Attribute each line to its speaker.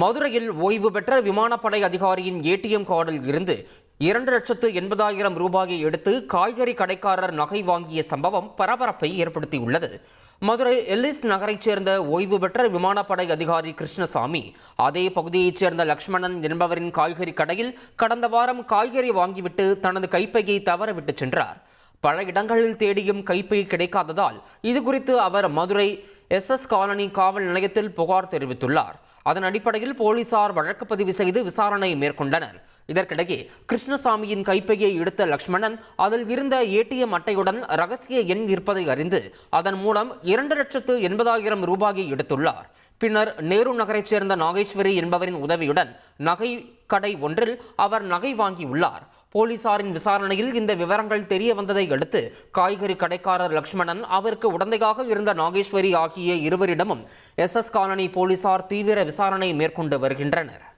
Speaker 1: மதுரையில் ஓய்வு பெற்ற விமானப்படை அதிகாரியின் ஏடிஎம் கார்டில் இருந்து இரண்டு லட்சத்து எண்பதாயிரம் ரூபாயை எடுத்து காய்கறி கடைக்காரர் நகை வாங்கிய சம்பவம் பரபரப்பை ஏற்படுத்தியுள்ளது. மதுரை எல்லிஸ் நகரைச் சேர்ந்த ஓய்வு பெற்ற விமானப்படை அதிகாரி கிருஷ்ணசாமி அதே பகுதியைச் சேர்ந்த லக்ஷ்மணன் என்பவரின் காய்கறி கடையில் கடந்த வாரம் காய்கறி வாங்கிவிட்டு தனது கைப்பையை தவறவிட்டு சென்றார். பல இடங்களில் தேடியும் கைப்பை கிடைக்காததால் இது குறித்து அவர் மதுரை எஸ்எஸ் காலனி காவல் நிலையத்தில் புகார் தெரிவித்துள்ளார். அதன் அடிப்படையில் போலீசார் வழக்கு பதிவு செய்து விசாரணை மேற்கொண்டனர். இதற்கிடையே கிருஷ்ணசாமியின் கைப்பையை எடுத்த லக்ஷ்மணன் அதில் இருந்த ஏடிஎம் அட்டையுடன் ரகசிய எண் இருப்பதை அறிந்து அதன் மூலம் இரண்டு லட்சத்து எண்பதாயிரம் ரூபாயை எடுத்துள்ளார். பின்னர் நேரு நகரைச் சேர்ந்த நாகேஸ்வரி என்பவரின் உதவியுடன் நகை கடை ஒன்றில் அவர் நகை வாங்கியுள்ளார். போலீசாரின் விசாரணையில் இந்த விவரங்கள் தெரிய வந்ததை அடுத்து காய்கறி கடைக்காரர் லக்ஷ்மணன் அவருக்கு உடந்தையாக இருந்த நாகேஸ்வரி ஆகிய இருவரிடமும் எஸ் எஸ் காலனி போலீசார் தீவிர விசாரணை மேற்கொண்டு வருகின்றனர்.